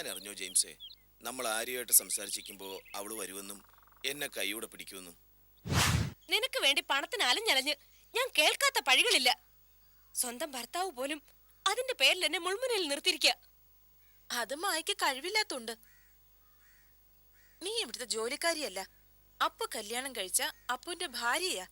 ഞാൻ അറിഞ്ഞോ ജെയിംസേ? നമ്മൾ ആര്യമായിട്ട് സംസാരിച്ചിരിക്കുമ്പോൾ അവൾ വരുമെന്നും എന്നെ കൈയോടെ പിടിക്കുമെന്നും. നിനക്ക് വേണ്ടി പണത്തിന് അലഞ്ഞലഞ്ഞ് ഞാൻ കേൾക്കാത്ത പഴികളില്ല. സ്വന്തം ഭർത്താവ് പോലും അതിന്റെ പേരിൽ എന്നെ മുൾമുനയിൽ നിർത്തിയിരിക്കുക അത് മായ്ക്ക് കഴിവില്ലാത്തോണ്ട്. നീ ഇവിടുത്തെ ജോലിക്കാരിയല്ല. അപ്പു കല്യാണം കഴിച്ച അപ്പുന്റെ ഭാര്യയാ.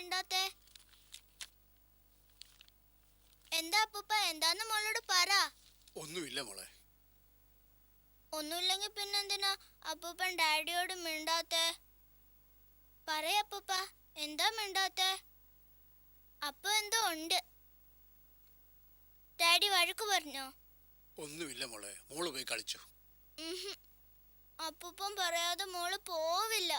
മിണ്ടാത്തെ? എന്താ അപ്പൂപ്പ? എന്താന്ന് മോളോട് പറ. ഒന്നുമില്ല മോളെ. ഒന്നുമില്ലെങ്കിൽ പിന്നെന്തിനാ അപ്പൂപ്പൻ ഡാഡിയോട് മിണ്ടാത്തെ? പറയപ്പൂപ്പ എന്താ മിണ്ടാത്തെ? അപ്പൊ എന്തോ ഉണ്ട്. ഡാഡി വഴക്ക് പറഞ്ഞോ? ഒന്നുമില്ല മോളെ. മോൾ പോയി കളിച്ചു. അപ്പൂപ്പം പറയാതെ മോൾ പോവില്ല.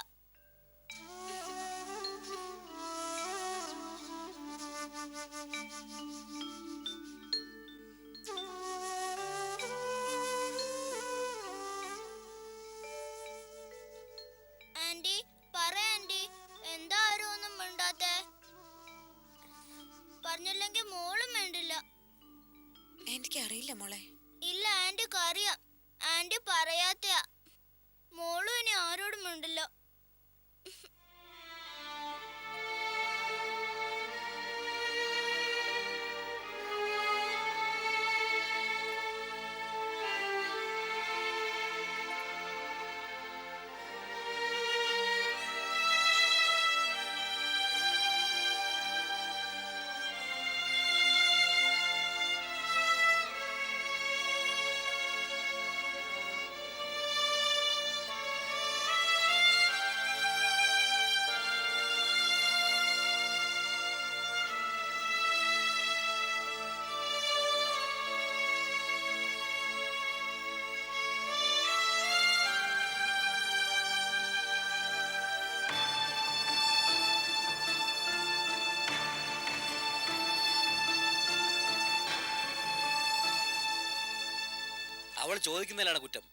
അവൾ ചോദിക്കുന്നതിലാണ് കുറ്റം.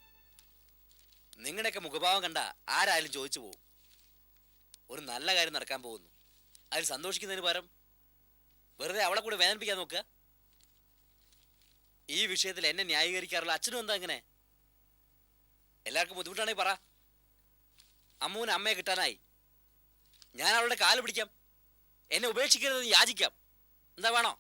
നിങ്ങളുടെയൊക്കെ മുഖഭാവം കണ്ട ആരായാലും ചോദിച്ചു പോകും ഒരു നല്ല കാര്യം നടക്കാൻ പോകുന്നു. അതിൽ സന്തോഷിക്കുന്നതിന് പകരം വെറുതെ അവളെ കൂടെ വേദനിപ്പിക്കാൻ നോക്കുക. ഈ വിഷയത്തിൽ എന്നെ ന്യായീകരിക്കാറുള്ള അച്ഛനും എന്താ അങ്ങനെ എല്ലാവർക്കും ബുദ്ധിമുട്ടാണെങ്കിൽ പറ. അമ്മൂന് അമ്മയെ കിട്ടാനായി. ഞാൻ അവളുടെ കാൽ പിടിക്കാം. എന്നെ ഉപേക്ഷിക്കരുതെന്ന് യാചിക്കാം. എന്താ വേണോ?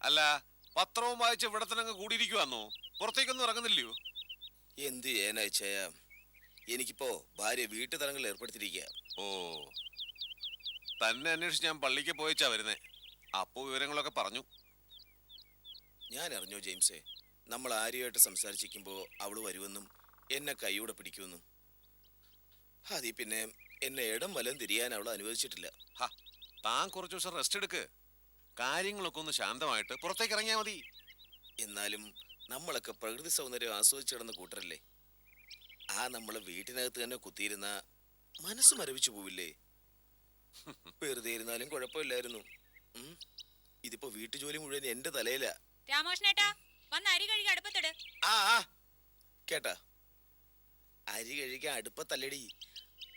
അല്ല പത്രവും വായിച്ച് ഇവിടെ തന്നെ അങ്ങ് കൂടിയിരിക്കുവാന്നോ? പുറത്തേക്കൊന്നും ഇറങ്ങുന്നില്ലയോ? എന്ത് ചെയ്യാനയച്ചയ എനിക്കിപ്പോ ഭാര്യ വീട്ടു തലങ്ങളിൽ ഏർപ്പെടുത്തിയിരിക്കുക ഓ. തന്നെ അന്വേഷിച്ച് ഞാൻ പള്ളിക്ക് പോയിച്ചാ വരുന്നേ. അപ്പോ വിവരങ്ങളൊക്കെ പറഞ്ഞു. ഞാൻ അറിഞ്ഞു ജെയിംസേ നമ്മൾ ആര്യമായിട്ട് സംസാരിച്ചിരിക്കുമ്പോൾ അവൾ വരുമെന്നും എന്നെ കൈയോടെ പിടിക്കുമെന്നും. അതീ പിന്നെ എന്നെ ഇടം വലം തിരിയാൻ അവൾ അനുവദിച്ചിട്ടില്ല. ഹ താൻ കുറച്ചു ദിവസം റെസ്റ്റ് എടുക്ക്. കാര്യങ്ങളൊക്കെ ഒന്ന് ശാന്തമായിട്ട് പുറത്തേക്ക് ഇറങ്ങിയാൽ മതി. എന്നാലും നമ്മളൊക്കെ പ്രകൃതി സൗന്ദര്യം ആസ്വദിച്ചു കിടന്ന കൂട്ടരല്ലേ? ആ നമ്മളെ വീട്ടിനകത്ത് തന്നെ കുത്തിയിരുന്ന മനസ്സ് മരവിച്ചു പോവില്ലേ? വെറുതെ ഇരുന്നാലും കുഴപ്പമില്ലായിരുന്നു. ഇതിപ്പോ വീട്ടുജോലി മുഴുവൻ എന്റെ തലയിലാ. വന്ന് അരി കഴുകി അടുപ്പത്തിട്. ആ ആ. കേട്ടാ? അരി കഴുകി അടുപ്പത്തല്ലടി.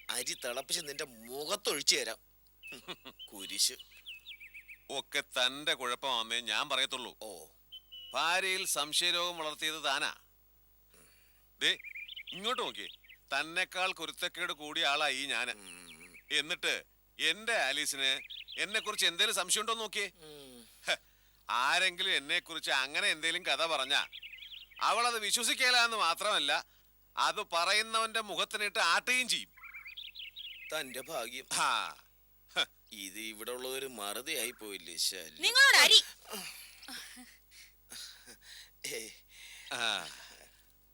അരി തിളപ്പിച്ച് നിന്റെ മുഖത്തൊഴിച്ചു തരാം. കുരിശ്. ഒക്കെ തന്റെ കുഴപ്പമാന്നേ ഞാൻ പറയത്തുള്ളൂ. ഓ. ഭാര്യയിൽ സംശയരോഗം വളർത്തിയത് താനാ. ദേ ഇങ്ങോട്ട് നോക്കിയേ. തന്നെക്കാൾ കുരുത്തക്കേട് കൂടിയ ആളായി ഞാൻ എന്നിട്ട് എന്റെ ആലീസിന് എന്നെ കുറിച്ച് എന്തേലും സംശയം ഉണ്ടോ നോക്കിയേ. ആരെങ്കിലും എന്നെ കുറിച്ച് അങ്ങനെ എന്തേലും കഥ പറഞ്ഞ അവളത് വിശ്വസിക്കല എന്ന് മാത്രമല്ല അത് പറയുന്നവന്റെ മുഖത്തിനിട്ട് ആട്ടുകയും ചെയ്യും. തന്റെ ഭാഗ്യം. ആ ഇത് ഇവിടെ ഉള്ളതൊരു മറുതയായി പോയില്ലേ ശല്യം നിങ്ങളോട് അരി. ഏയ്, ആ.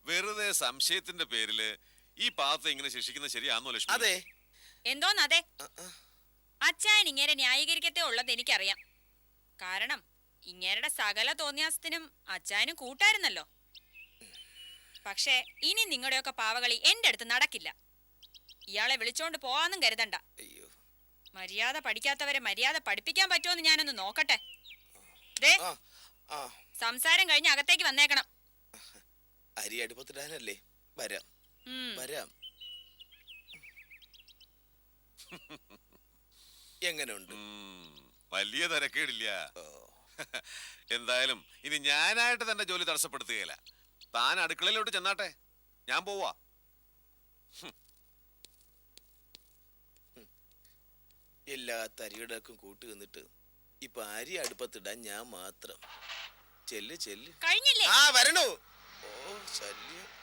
വെറുതെ സംശയത്തിന്റെ പേരിൽ ഈ പാവത്തെ ഇങ്ങനെ ശിക്ഷിക്കുന്നത് ശരിയാണോ ലക്ഷ്മി? അതെ. എന്തോന്നതെ. അച്ചായൻ ഇങ്ങനെ ന്യായീകരിക്കത്തേ ഉള്ളത് എനിക്കറിയാം കാരണം ഇങ്ങേരുടെ സകല തോന്നിയാസത്തിനും അച്ചായനും കൂട്ടായിരുന്നല്ലോ. പക്ഷേ ഇനി നിങ്ങളുടെയൊക്കെ പാവകളി എന്റെ അടുത്ത് നടക്കില്ല. ഇയാളെ വിളിച്ചോണ്ട് പോവാന്നും കരുതണ്ട. അയ്യോ. മര്യാദ പഠിക്കാത്തവരെ മര്യാദ പഠിപ്പിക്കാൻ പറ്റുമെന്ന് ഞാനൊന്ന് നോക്കട്ടെ. ദേ സംസാരം കഴിഞ്ഞ് അകത്തേക്ക് വന്നേക്കണം. അരി അടുപ്പത്തിടാനല്ലേ? വരാം. വരാം. എങ്ങനെയുണ്ട് വലിയ തരക്കേടില്ല. എന്തായാലും ഇനി ഞാനായിട്ട് തന്റെ ജോലി തടസ്സപ്പെടുത്തുകയില്ല. താൻ അടുക്കളയിലോട്ട് ചെന്നാട്ടെ. ഞാൻ പോവാ. എല്ലാ തരികിടക്കും കൂട്ടി നിന്നിട്ട് ഇപ്പൊ അരി അടുപ്പത്തിടാൻ ഞാൻ മാത്രം. ചെല്ല് ചെല്ല്. കഴിഞ്ഞില്ലേ? ആ വരണു. ഓ ശല്യം.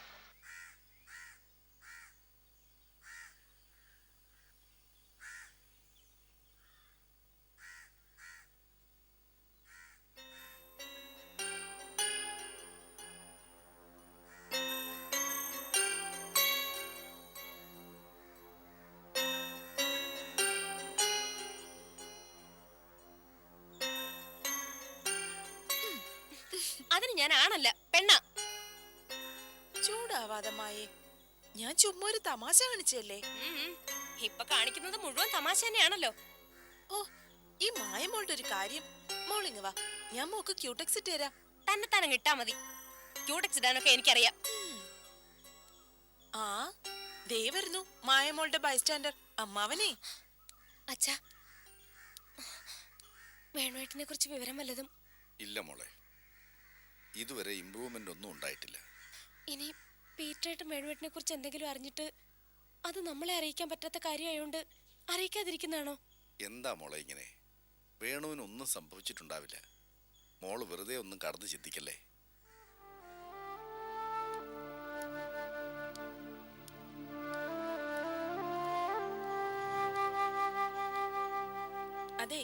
ഞാൻ ആണല്ല പെണ്ണ. ചൂടാവാതെ മായേ ഞാൻ ചുമ്മാ ഒരു തമാശ കാണിച്ചല്ലേ ഇപ്പൊ കാണിക്കുന്നത് മുഴുവൻ തമാശ തന്നെയാണല്ലോ. ഓ ഈ മായമോളുടെ ഒരു കാര്യം. മോളിങ് വാ. ഞാൻ മോക്ക് ക്യൂടെക്സ് ഇട്ട് തരാം. തന്നെ തന്നെ കിട്ടാ മതി. ക്യൂടെക്സ് ഇടാനൊക്കെ എനിക്കറിയാം. ആ ദേ വരുന്നു മായമോളുടെ ബൈസ്റ്റാൻഡർ അമ്മാവനെ. അച്ഛാ വേണുവേട്ടിനെ കുറിച്ച് വിവരം വല്ലതും? ഇല്ല മോളെ. ഇതുവരെ ഇമ്പ്രൂവ്മെന്റ് ഒന്നും ഉണ്ടായിട്ടില്ല. ഇനി പീറ്ററായിട്ടും വേണുവേട്ടിനെ കുറിച്ച് എന്തെങ്കിലും അറിഞ്ഞിട്ട് അത് നമ്മളെ അറിയിക്കാൻ പറ്റാത്ത കാര്യമായോണ്ട് അറിയിക്കാതിരിക്കുന്നതാണോ? എന്താ മോളെ ഇങ്ങനെ? വേണുവിന് ഒന്നും സംഭവിച്ചിട്ടുണ്ടാവില്ല. മോൾ വെറുതെ ഒന്നും കടന്ന് ചിന്തിക്കല്ലേ? അതെ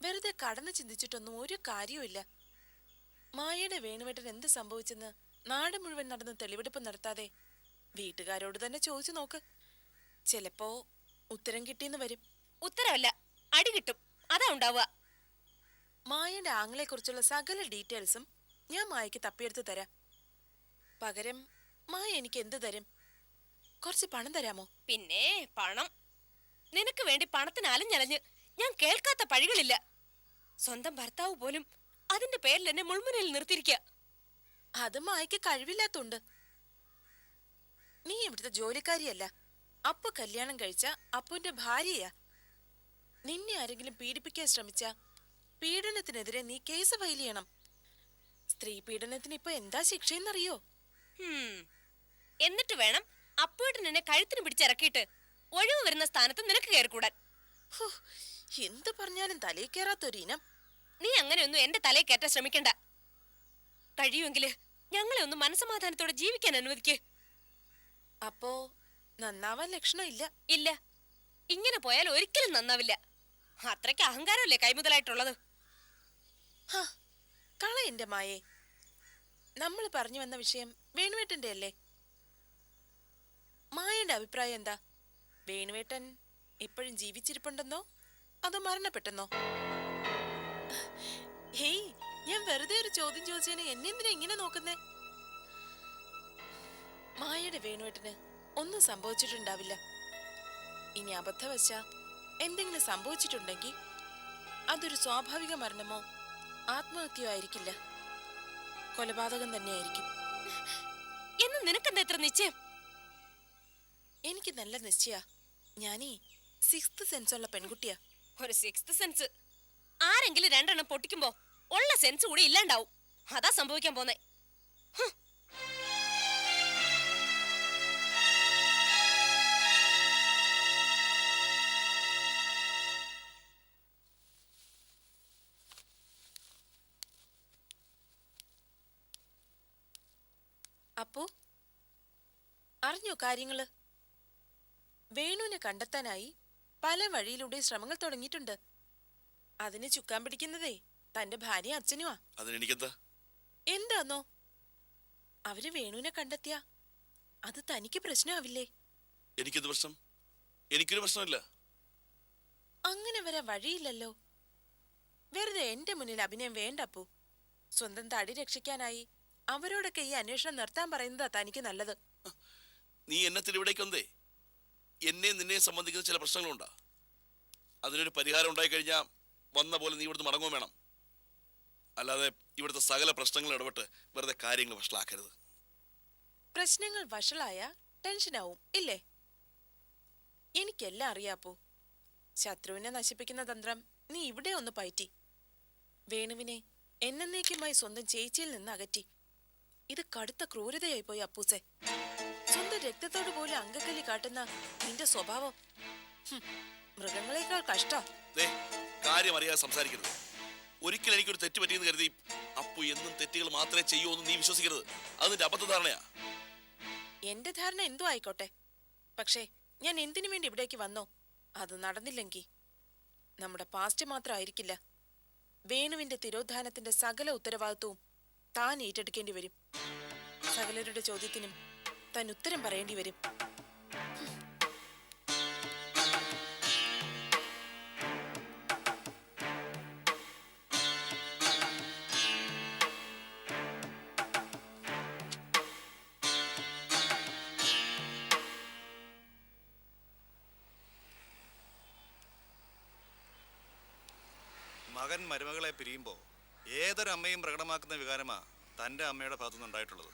വെറുതെ കടന്ന് ചിന്തിച്ചിട്ടൊന്നും ഒരു കാര്യവുമില്ല. മായയുടെ വേണുവേട്ടൻ എന്ത് സംഭവിച്ചെന്ന് നാട് മുഴുവൻ നടന്ന് തെളിവെടുപ്പ് നടത്താതെ വീട്ടുകാരോട് തന്നെ ചോദിച്ചു നോക്ക്. ചിലപ്പോ ഉത്തരം കിട്ടിയെന്ന് വരും. ഉത്തരമല്ല അടി കിട്ടും. അതാ ഉണ്ടാവുക. മായയുടെ ആങ്ങളെ കുറിച്ചുള്ള സകല ഡീറ്റെയിൽസും ഞാൻ മായയ്ക്ക് തപ്പിയെടുത്ത് തരാം. പകരം മായ എനിക്ക് എന്ത് തരും? കുറച്ച് പണം തരാമോ? പിന്നെ പണം. നിനക്ക് വേണ്ടി പണത്തിന് അലഞ്ഞലഞ്ഞ് ഞാൻ കേൾക്കാത്ത പഴികളില്ല സ്വന്തം ഭർത്താവ് പോലും അതിന്റെ പേരിൽ എന്നെ മുൾമുനയിൽ നിർത്തിയിരിക്കുക അത് മായ്ക്ക് കഴിവില്ലാത്തോണ്ട്. നീ ഇവിടുത്തെ ജോലിക്കാരിയല്ല. അപ്പ കല്യാണം കഴിച്ച അപ്പുന്റെ ഭാര്യയാ. നിന്നെ ആരെങ്കിലും പീഡിപ്പിക്കാൻ ശ്രമിച്ച പീഡനത്തിനെതിരെ നീ കേസ് ഫയൽ ചെയ്യണം. സ്ത്രീ പീഡനത്തിന് ഇപ്പൊ എന്താ ശിക്ഷയെന്നറിയോ? എന്നറിയോ എന്നിട്ട് വേണം അപ്പോയിട്ട് നിന്നെ കഴുത്തിന് പിടിച്ചിറക്കിയിട്ട് ഒഴിവ് വരുന്ന സ്ഥാനത്ത് നിനക്ക് കയറിക്കൂടാൻ. എന്തു എന്ത് പറഞ്ഞാലും തലയിൽ കയറാത്തൊരു ഇനം നീ അങ്ങനെയൊന്നും എന്റെ തലയിൽ കയറ്റാൻ ശ്രമിക്കണ്ട. കഴിയുമെങ്കിൽ ഞങ്ങളെ ഒന്ന് മനസമാധാനത്തോടെ ജീവിക്കാൻ അനുവദിക്കേ. അപ്പോ നന്നാവാൻ ലക്ഷണമില്ല ഇല്ല? ഇങ്ങനെ പോയാൽ ഒരിക്കലും നന്നാവില്ല. അത്രയ്ക്ക് അഹങ്കാരമല്ലേ കൈമുതലായിട്ടുള്ളത്? കള എന്റെ മായേ. നമ്മൾ പറഞ്ഞു വന്ന വിഷയം വേണുവേട്ടന്റെ അല്ലേ? മായയുടെ അഭിപ്രായം എന്താ? വേണുവേട്ടൻ ഇപ്പോഴും ജീവിച്ചിരിപ്പുണ്ടെന്നോ? അതോ മരണപ്പെട്ടെന്നോ? ഹേയ് ഞാൻ വെറുതെ ഒരു ചോദ്യം ചോദിച്ചതിന് എന്നെ എന്തിനാ ഇങ്ങനെ നോക്കുന്നേ? മായയുടെ വേണുവേട്ടന് ഒന്നും സംഭവിച്ചിട്ടുണ്ടാവില്ല. ഇനി അബദ്ധവശ എന്തെങ്കിലും സംഭവിച്ചിട്ടുണ്ടെങ്കിൽ അതൊരു സ്വാഭാവിക മരണമോ ആത്മഹത്യയോ ആയിരിക്കില്ല. കൊലപാതകം തന്നെയായിരിക്കും. എന്ന് നിനക്കെന്താ ഇത്ര നിശ്ചയം? എനിക്ക് നല്ല നിശ്ചയ. ഞാനീ സിക്സ്ത് സെൻസ് ഉള്ള പെൺകുട്ടിയാ. ഒരു സിക്സ്ത് സെൻസ്. ആരെങ്കിലും രണ്ടെണ്ണം പൊട്ടിക്കുമ്പോ ഉള്ള സെൻസ് കൂടി ഇല്ലാണ്ടാവും. അതാ സംഭവിക്കാൻ പോന്നെ. അപ്പോ അറിഞ്ഞോ കാര്യങ്ങൾ? വേണുവിനെ കണ്ടെത്താനായി പല വഴിയിലൂടെ ശ്രമങ്ങൾ തുടങ്ങിയിട്ടുണ്ട്. അതിന് ചുക്കാൻ പിടിക്കുന്നതേ. തന്റെ ഭാര്യ അച്ഛനുമാ അതിനെനിക്കെന്താ? എന്താന്നോ? അവർ വേണുവിനെ കണ്ടെത്തിയ. അത് തനിക്ക് പ്രശ്നമാവില്ലേ? എനിക്കെന്ത് പ്രശ്നം? എനിക്കൊരു പ്രശ്നമില്ല. അങ്ങനെ വരാൻ വഴിയില്ലല്ലോ. വെറുതെ എന്റെ മുന്നിൽ അഭിനയം വേണ്ടപ്പൂ സ്വന്തം തടി രക്ഷിക്കാനായി അവരോടൊക്കെ ഈ അന്വേഷണം നിർത്താൻ പറയുന്നതാ തനിക്ക് നല്ലത്. നീ എന്നെ തിരുവിടേക്ക് വന്നേ. എന്നെ നിന്നെ സംബന്ധിക്കുന്ന ചില പ്രശ്നങ്ങളുണ്ടാ. അതിനൊരു പരിഹാരം ഉണ്ടായിക്കഴിഞ്ഞാൽ വന്ന പോലെ നീ ഇവിടുന്ന് മടങ്ങുകയും വേണം. അല്ലാതെ ഇവിടുത്തെ സകല പ്രശ്നങ്ങൾ ഇടപെട്ട് വെറുതെ കാര്യങ്ങൾ വഷളാക്കരുത്. പ്രശ്നങ്ങൾ വഷളായ ടെൻഷനാവും ഇല്ലേ? എനിക്കെല്ലാം അറിയാപ്പോ ശത്രുവിനെ നശിപ്പിക്കുന്ന തന്ത്രം നീ ഇവിടെ ഒന്ന് പയറ്റി. വേണുവിനെ എന്നേക്കുമായി സ്വന്തം ചേച്ചിയിൽ നിന്ന് അകറ്റി. ഇത് കടുത്ത ക്രൂരതയായി പോയി അപ്പൂസെ. സ്വന്തം രക്തത്തോട് പോലും അങ്കക്കല്ലി കാട്ടുന്ന നിന്റെ സ്വഭാവം മൃഗങ്ങളെക്കാൾ കഷ്ടം. കാര്യം അറിയാതെ സംസാരിക്കരുത്. ഒരിക്കലും എനിക്കൊരു തെറ്റ് പറ്റിയെന്ന് കരുതി അപ്പു എന്നും തെറ്റുകൾ മാത്രമേ ചെയ്യൂ എന്ന് നീ വിശ്വസിക്കരുത്. അത് നിന്റെ അബദ്ധധാരണയാ. എന്റെ ധാരണ എന്തോ ആയിക്കോട്ടെ. പക്ഷേ ഞാൻ എന്തിനു വേണ്ടി ഇവിടേക്ക് വന്നോ? അത് നടന്നില്ലെങ്കിൽ നമ്മുടെ പാസ്റ്റ് മാത്രം ആയിരിക്കില്ല. വേണുവിന്റെ തിരോധാനത്തിന്റെ സകല ഉത്തരവാദിത്വവും താൻ ഏറ്റെടുക്കേണ്ടി വരും. സകലരുടെ ചോദ്യത്തിനും താൻ ഉത്തരം പറയേണ്ടി വരും. മകൻ മരുമകളെ പിരിയുമ്പോൾ ഏതൊരു അമ്മയും പ്രകടമാക്കുന്ന വികാരമാ തന്റെ അമ്മയുടെ ഭാഗത്തുനിന്നുണ്ടായിട്ടുള്ളത്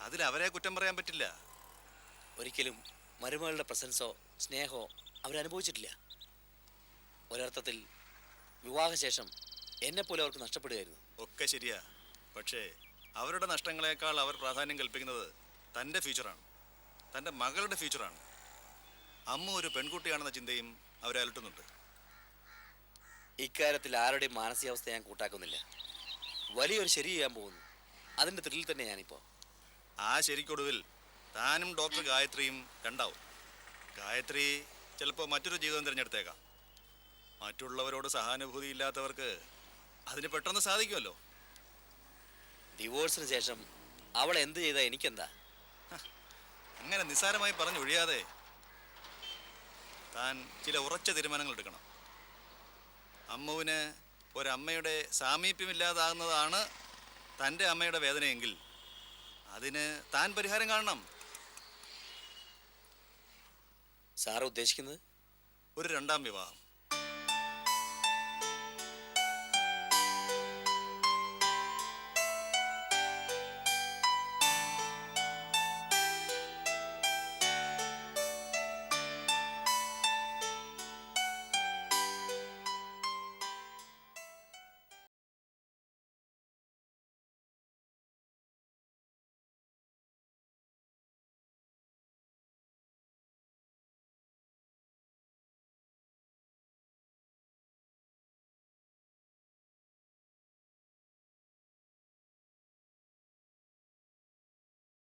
അതിൽ അവരെ കുറ്റം പറയാൻ പറ്റില്ല. ഒരിക്കലും മരുമകളുടെ പ്രസൻസോ സ്നേഹമോ അവരനുഭവിച്ചിട്ടില്ല ഒരർത്ഥത്തിൽ വിവാഹശേഷം എന്നെപ്പോലെ അവർക്ക് നഷ്ടപ്പെടുകയായിരുന്നു. ഒക്കെ ശരിയാ. പക്ഷേ അവരുടെ നഷ്ടങ്ങളെക്കാൾ അവർ പ്രാധാന്യം കൽപ്പിക്കുന്നത് തന്റെ ഫ്യൂച്ചറാണ് തന്റെ മകളുടെ ഫ്യൂച്ചറാണ് അമ്മ ഒരു പെൺകുട്ടിയാണെന്ന ചിന്തയും അവരെ അലട്ടുന്നുണ്ട്. ഇക്കാര്യത്തിൽ ആരുടെയും മാനസികാവസ്ഥ ഞാൻ കൂട്ടാക്കുന്നില്ല. വലിയൊരു ശരി ചെയ്യാൻ പോകുന്നു. അതിന്റെ ത്രില്ലിൽ തന്നെ ഞാനിപ്പോൾ ആ ശരിക്കൊടുവിൽ താനും ഡോക്ടർ ഗായത്രിയും രണ്ടാവും. ഗായത്രി ചിലപ്പോൾ മറ്റൊരു ജീവിതം തിരഞ്ഞെടുത്തേക്കാം. മറ്റുള്ളവരോട് സഹാനുഭൂതി ഇല്ലാത്തവർക്ക് അതിന് പെട്ടെന്ന് സാധിക്കുമല്ലോ. ഡിവോഴ്സിന് ശേഷം അവൾ എന്ത് ചെയ്താൽ എനിക്കെന്താ? അങ്ങനെ നിസ്സാരമായി പറഞ്ഞൊഴിയാതെ താൻ ചില ഉറച്ച തീരുമാനങ്ങൾ എടുക്കണം. അമ്മുവിന് ഒരമ്മയുടെ സാമീപ്യമില്ലാതാകുന്നതാണ് തന്റെ അമ്മയുടെ വേദനയെങ്കിൽ. അതിന് താൻ പരിഹാരം കാണണം. സാറ് ഉദ്ദേശിക്കുന്നത്? ഒരു രണ്ടാം വിവാഹം.